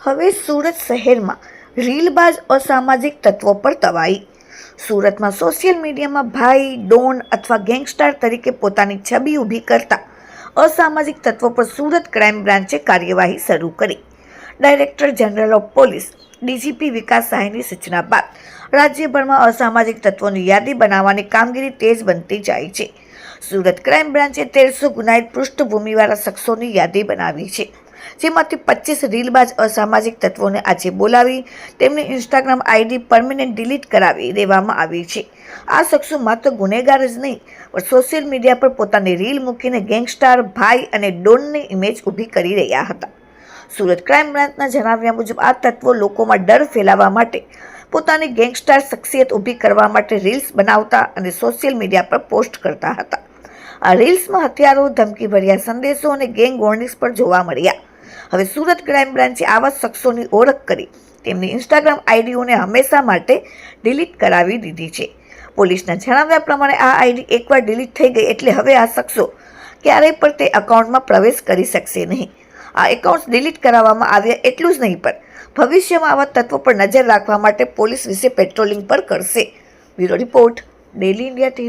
હવે સુરત શહેરમાં રીલબાજ અસામાજિક તત્વો પર તવાઈ. સુરતમાં સોશિયલ મીડિયામાં ભાઈ, ડોન અથવા ગેંગસ્ટાર તરીકે પોતાની છબી ઊભી કરતા અસામાજિક તત્વો પર સુરત ક્રાઇમ બ્રાન્ચે કાર્યવાહી શરૂ કરી. Director general of police DGP Vikas સહાયની સૂચના બાદ રાજ્યભરમાં અસામાજિક તત્વોની યાદી બનાવવાની કામગીરી તેજ બનતી જાય છે. સુરત ક્રાઇમ બ્રાન્ચે તેરસો ગુનાહિત પૃષ્ઠભૂમિવાળા શખ્સોની યાદી બનાવી છે. જેમાંથી પચીસ રીલબાજ અસામાજિક તત્વોને આજે બોલાવી તેમની ઇન્સ્ટાગ્રામ આઈડી પરમિનન્ટ ડિલીટ કરાવી દેવામાં આવી છે. આ શખ્સો માત્ર ગુનેગાર જ નહીં, પણ સોશિયલ મીડિયા પર પોતાની રીલ મૂકીને ગેંગસ્ટાર ભાઈ અને ડોનની ઇમેજ ઊભી કરી રહ્યા હતા. સુરત ક્રાઇમ બ્રાન્ચના જણાવ્યા મુજબ આ તત્વો લોકોમાં ડર ફેલાવવા માટે પોતાની ગેંગસ્ટાર શખ્સિયત ઊભી કરવા માટે રીલ્સ બનાવતા અને સોશિયલ મીડિયા પર પોસ્ટ કરતા હતા. આ રીલ્સમાં હથિયારો, ધમકીભર્યા સંદેશો અને ગેંગ વોર્નિંગ્સ પણ જોવા મળ્યા. હવે સુરત ક્રાઇમ બ્રાન્ચે આવા શખ્સોની ઓળખ કરી. તેમની ઇન્સ્ટાગ્રામ આઈડીઓને હંમેશા માટે ડિલીટ કરાવી દીધી છે. પોલીસના જણાવ્યા પ્રમાણે આ આઈડી એકવાર ડિલીટ થઈ ગઈ એટલે હવે આ શખ્સો ક્યારેય પણ તે અકાઉન્ટમાં પ્રવેશ કરી શકશે નહીં. આ એકાઉન્ટ્સ ડિલીટ કરાવવામાં આવ્યા એટલું જ નહીં, પણ ભવિષ્યમાં આવા તત્વો પર નજર રાખવા માટે પોલીસ વિશે પેટ્રોલિંગ પર કરશે. Bureau report daily India TV